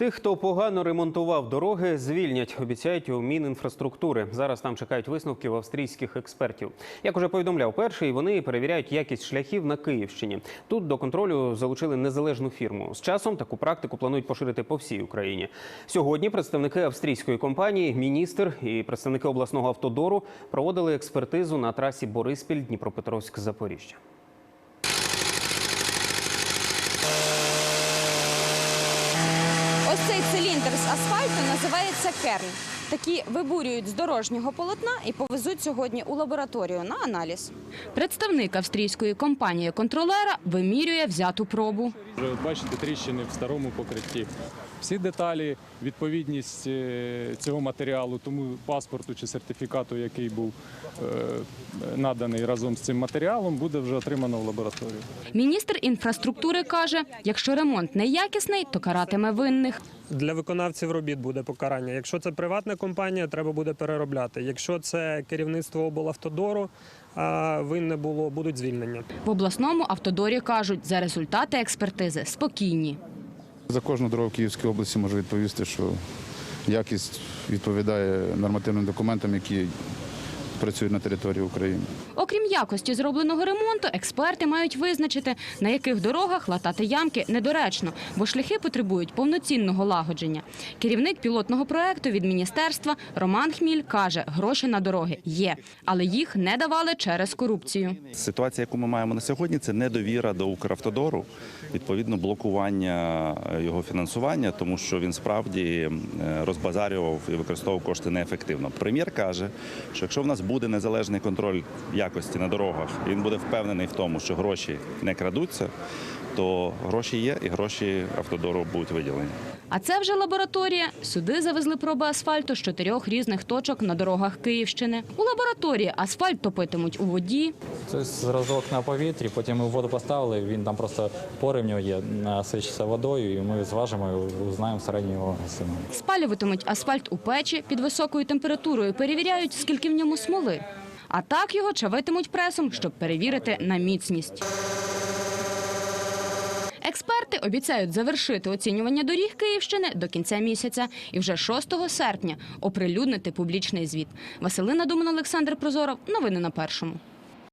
Тих, хто погано ремонтував дороги, звільнять, обіцяють у Мінінфраструктури. Зараз там чекають висновків австрійських експертів. Як уже повідомляв перший, вони перевіряють якість шляхів на Київщині. Тут до контролю залучили незалежну фірму. З часом таку практику планують поширити по всій Україні. Сьогодні представники австрійської компанії, міністр і представники обласного автодору проводили експертизу на трасі Бориспіль Дніпропетровськ Запоріжжя. Цей з асфальту називається керн. Такі вибурюють з дорожнього полотна і повезуть сьогодні у лабораторію на аналіз. Представник австрійської компанії контролера вимірює взяту пробу. Вже бачите тріщини в старому покритті. Всі деталі, відповідність е, цього матеріалу, тому паспорту чи сертифікату, який був е, наданий разом з цим матеріалом, буде вже отримано в лабораторію. Міністр інфраструктури каже, якщо ремонт неякісний, то каратиме винних. Для виконавців робіт буде покарання. Якщо це приватна компанія, треба буде переробляти. Якщо це керівництво облавтодору, винне було, будуть звільнення. В обласному автодорі кажуть, за результати експертизи спокійні. За кожну дорогу в Київській області можу відповісти, що якість відповідає нормативним документам, які працюють на території України. Окрім якості зробленого ремонту, експерти мають визначити, на яких дорогах латати ямки недоречно, бо шляхи потребують повноцінного лагодження. Керівник пілотного проекту від міністерства Роман Хміль каже, гроші на дороги є, але їх не давали через корупцію. Ситуація, яку ми маємо на сьогодні, це недовіра до Укравтодору, відповідно, блокування е, його фінансування, тому що він справді е, розбазарював і використовував кошти неефективно. Прем'єр каже, що якщо в нас буде незалежний контроль якості на дорогах, він буде впевнений в тому, що гроші не крадуться, то гроші є, і гроші автодору будуть виділені. А це вже лабораторія. Сюди завезли проби асфальту з чотирьох різних точок на дорогах Київщини. У лабораторії асфальт топитимуть у воді. Це зразок на повітрі, потім ми в воду поставили, він там просто пори є, насичиться водою, і ми зважимо і узнаємо середню його силу. Спалюватимуть асфальт у печі під високою температурою, перевіряють, скільки в ньому смоли. А так його чавитимуть пресом, щоб перевірити на міцність. Експерти обіцяють завершити оцінювання доріг Київщини до кінця місяця і вже 6 серпня оприлюднити публічний звіт. Василина Думан, Олександр Прозоров. Новини на першому.